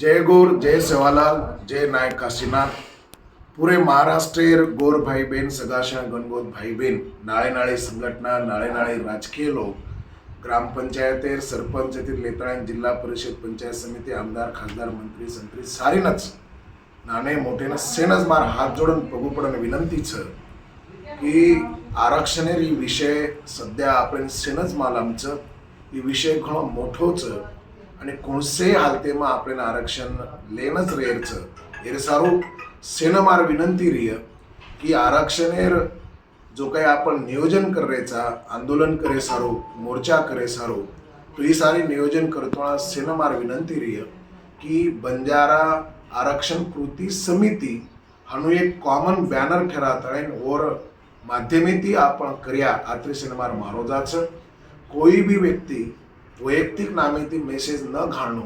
जय गोर जय सेवालाल जय नायक काशीनाथ. पुरे महाराष्ट्र गोर भाई बहन सगाशा गणगोत भाई बहन नाळे नाळे संघटना नाळे नाळे राजकीय लोक. ग्रामपंचायतेर सरपंच येथील जिल्हा परिषद पंचायत समिती आमदार खासदार मंत्री संत्री सारीनच. नाणे मोठेनं सेनच मार हात जोडून पगू पडन विनंतीच की आरक्षणेर ही विषय सध्या आपण सेनच माल आमचं. ही विषय घणो मोठोच. आणि कोणसेही हालते मग आपण आरक्षण લેન જ રેર सेनमार विनंती रिय की आरक्षणेर जो काही आपण नियोजन करायचा आंदोलन करे सारो मोर्चा करे सारो तो ही सारी नियोजन करतो सेनमार विनंती रिय की बंजारा आरक्षण कृती समिती हाणू एक कॉमन बॅनर ठेरा तळेन माध्यमे माध्यमेती आपण करूया आत्री सिनेमार महारोजाचं. कोई भी व्यक्ती વૈયક્તિક નામેથી મેસેજ ન ઘાણો,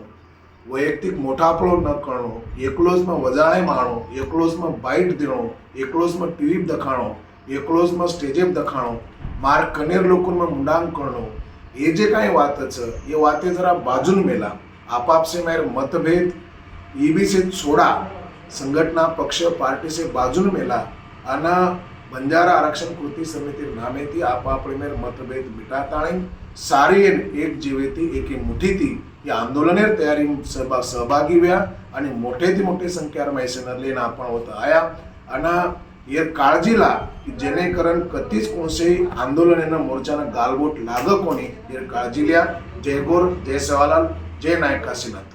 વૈયક્તિક મોટાપણો ન કરણો, એકલોઝમાં વજાળે માણો, એકલોઝમાં બાઇટ દેણો, એકલોઝમાં ટીવી દખાણો, એકલોઝમાં સ્ટેજેપ દખાણો માર કનેર લોકોમાં મુંડાંગ કરણો, એ જે કાંઈ વાત છે, એ વાતે જરા બાજુન મેલા. આપાપસે મેર મતભેદ એ બી છે છોડા. સંગઠના, પક્ષ, પાર્ટી છે બાજુન મેલા. અને બંજારા આરક્ષણ કૃતિ સમિતિ નામેથી આપઆપણીને મતભેદ મિટાતાણી સારી એ એક જીવેથી એકી મુઠ્ઠીથી એ આંદોલને તૈયારી સહભાગી વ્યા અને મોટેથી મોટી સંખ્યામાં એસેનર લઈને આપણ હોતા આવ્યા અને એ કાળજીલા જેને કરણ જ કોણસે આંદોલન એના મોરચાના ગાલબોટ લાગકોની એ કાળજી લ્યા જય ગોર જય સવાલાલ જય નાયક કાશીનાથ